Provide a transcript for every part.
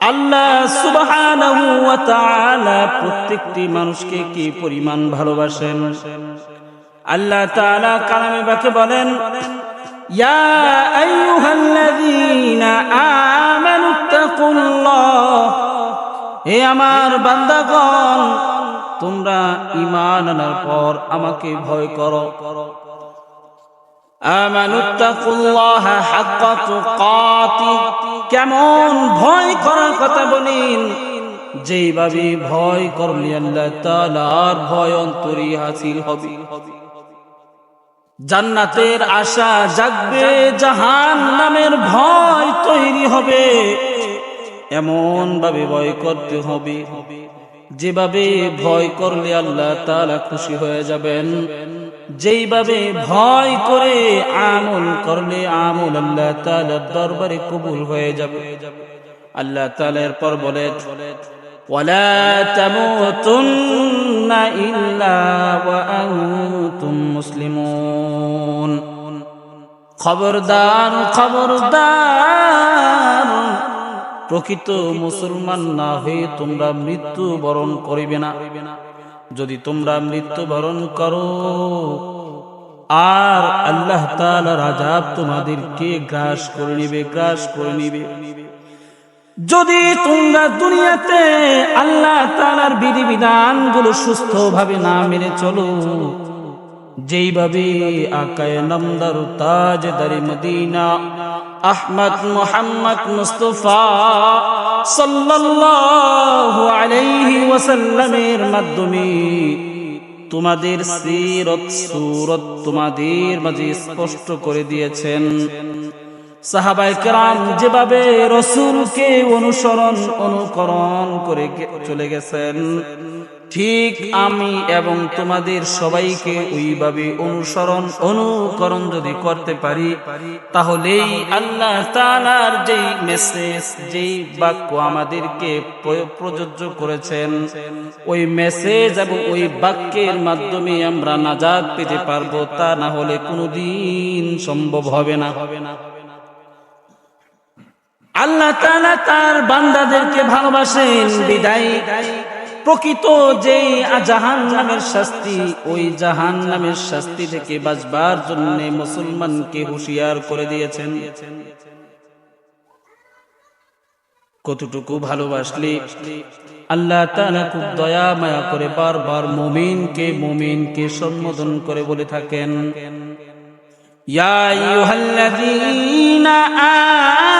আল্লাহ সুবহানাহু ওয়া তাআলা প্রত্যেকটি মানুষকে কি পরিমাণ ভালোবাসেন? আল্লাহ তাআলা কালামে বাকে বলেন, ইয়া আইয়ুহাল্লাযীনা আমানুত্তাকুল্লাহ হে আমার বান্দাগণ, তোমরা ঈমান আনার পর আমাকে ভয় করো। আমানুত্তাকুল্লাহ হাক্কা তুকাতি। কেমন ভয় করার কথা বলেন। যেইভাবে ভয় করলে আল্লাহ তাআলার ভয় অন্তরি হাসিল হবে। জান্নাতের আশা জাগবে জাহান নামের ভয় তৈরি হবে। এমন ভাবে ভয় করতে হবে। যেভাবে ভয় করলে আল্লাহ তাআলা খুশি হয়ে যাবেন। যেইভাবে ভয় করে আমল করলে আমল আল্লাহ তাআলার দরবারে কবুল হয়ে যাবে আল্লাহ তাআলা এরপর বলে ولا تموتن إلا وأنتم مسلمون খবরদার খবরদার প্রকৃত মুসলমান না হয়ে তোমরা মৃত্যু বরণ করিবে না যদি তোমরা মৃত্যু বরণ করো, আর আল্লাহ রাজাব তোমাদেরকে গ্রাস করে নিবে, গ্রাস করে নিবে। যদি তোমরা দুনিয়াতে আল্লাহ তালার বিধিবিধানগুলো সুস্থভাবে না মেনে চলো যেইভাবে আকায় নামদার তাজদারি মদিনা, আহমদ মোহাম্মদ মুস্তফা সাল্লাল্লাহু আলাইহি ওয়াসাল্লামের মাধ্যমে তোমাদের সিরত সুরত তোমাদের মাঝে স্পষ্ট করে দিয়েছেন। সাহাবাই কেরাম যেভাবে রসুলকে অনুসরণ, অনুকরণ করে চলে গেছেন। ঠিক আমি এবং তোমাদের সবাইকে ওইভাবে অনুসরণ, অনুকরণ যদি করতে পারি, তাহলেই আল্লাহ তাআলার যেই মেসেজ যেই বাক্য আমাদেরকে প্রযোজ্য করেছেন, ওই মেসেজ এবং ওই বাক্যের মাধ্যমে আমরা নাজাদ পেতে পারব, তা না হলে কোনোদিন সম্ভব হবে না হবে না। আল্লাহ তাআলা তার বান্দাদেরকে ভালোবাসেন, বিদায়। প্রকৃত যে জাহান নামের শাস্তি, ওই জাহান নামের শাস্তি থেকে বাঁচবার জন্য মুসলমানকে হুঁশিয়ার করে দিয়েছেন। কতটুকু ভালোবাসলে আল্লাহ তাআলা খুব দয়া মায়া করে বারবার মুমিনকে মুমিনকে সম্বোধন করে বলে থাকেন। ইয়া আইয়ুহাল্লাযীনা আমানু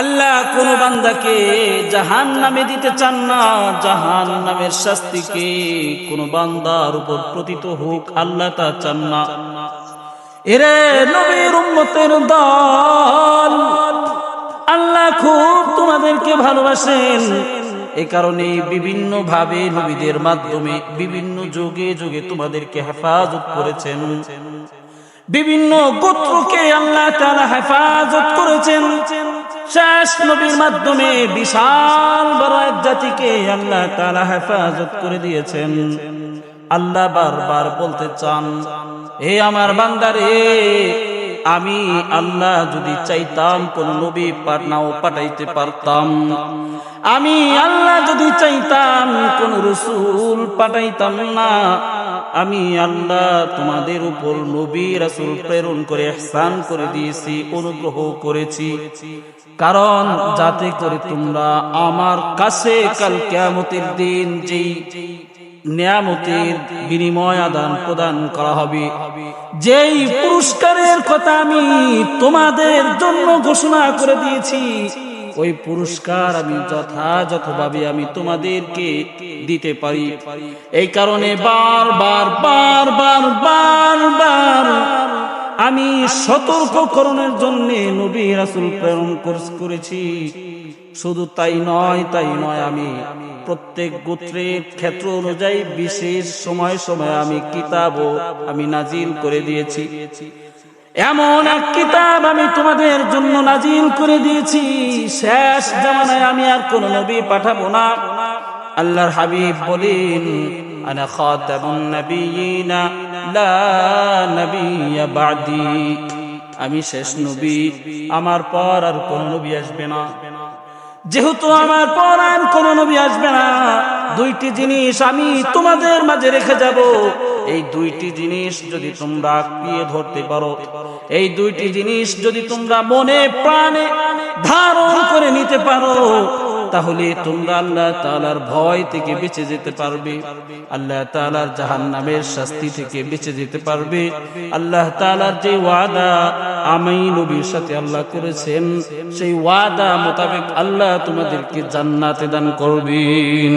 আল্লাহ কোন বান্দাকে জাহান নামে দিতে চান না জাহান নামের শাস্তিকে কোন বান্দার উপর প্রতীত হোক আল্লাহ তা চান না। এরে নবীর উম্মতের দল, আল্লাহ খুব তোমাদেরকে ভালোবাসেন। এ কারণে বিভিন্ন ভাবে নবীদের মাধ্যমে, বিভিন্ন যুগে যুগে তোমাদেরকে হেফাজত করেছেন। বিভিন্ন গোত্রকে আল্লাহ তাআলা হেফাজত করেছেন। শেষ নবীর মাধ্যমে বিশাল বড় এক জাতিকে আল্লাহ তাআলা হেফাজত করে দিয়েছেন। আল্লাহ বারবার বলতে চান হে আমার বান্দারে, আমি আল্লাহ যদি চাইতাম কোন নবী পাঠাও, পাঠাইতে পারতাম। আমি আল্লাহ যদি চাইতাম কোন রসুল পাঠাইতাম না আমি আল্লাহ তোমাদের উপর নবী রাসূল প্রেরণ করে ইহসান করে দিয়েছি, অনুগ্রহ করেছি। কারণ যাতে করে তোমরা আমার কাছে কাল কিয়ামতের দিন যেই নিয়ামতের বিনিময় আদান প্রদান করা হবে, যেই পুরস্কারের কথা আমি তোমাদের জন্য ঘোষণা করে দিয়েছি ওই পুরস্কার আমি যথাযথভাবে আমি তোমাদেরকে দিতে পারি। এই কারণে বারবার বারবার বারবার আমি সতর্ককরণের জন্য নবী রাসূল প্রেরণ করেছি শুধু তাই নয় তাই নয় আমি প্রত্যেক গোত্রের ক্ষেত্র অনুযায়ী বিশেষ সময় সময় আমি কিতাব আমি নাজিল করে দিয়েছি। এমন এক কিতাব আমি তোমাদের জন্য নাজিল করে দিয়েছি। শেষ জামানায় আমি আর কোন নবী পাঠাবো না। আল্লাহর হাবিব বলেন, আনা খাতামুন নাবিয়িনা, লা বাদি। আমি শেষ নবী, আমার পর আর কোন নবী আসবে না। যেহেতু আমার পর আর কোন নবী আসবে না, দুইটি জিনিস আমি তোমাদের মাঝে রেখে যাব। এই দুইটি জিনিস যদি তোমরা আঁকড়িয়ে ধরতে পারো, এই দুইটি জিনিস যদি তোমরা মনে প্রাণে ধারণ করে নিতে পারো, তাহলে তোমরা আল্লাহ তালার ভয় থেকে বেঁচে যেতে পারবে, আল্লাহ তালার জাহান নামের শাস্তি থেকে বেঁচে যেতে পারবে। আল্লাহ তালার যে ওয়াদা আমি নবীর সাথে আল্লাহ করেছেন, সেই ওয়াদা মোতাবেক আল্লাহ তোমাদেরকে জান্নাতে দান করবেন।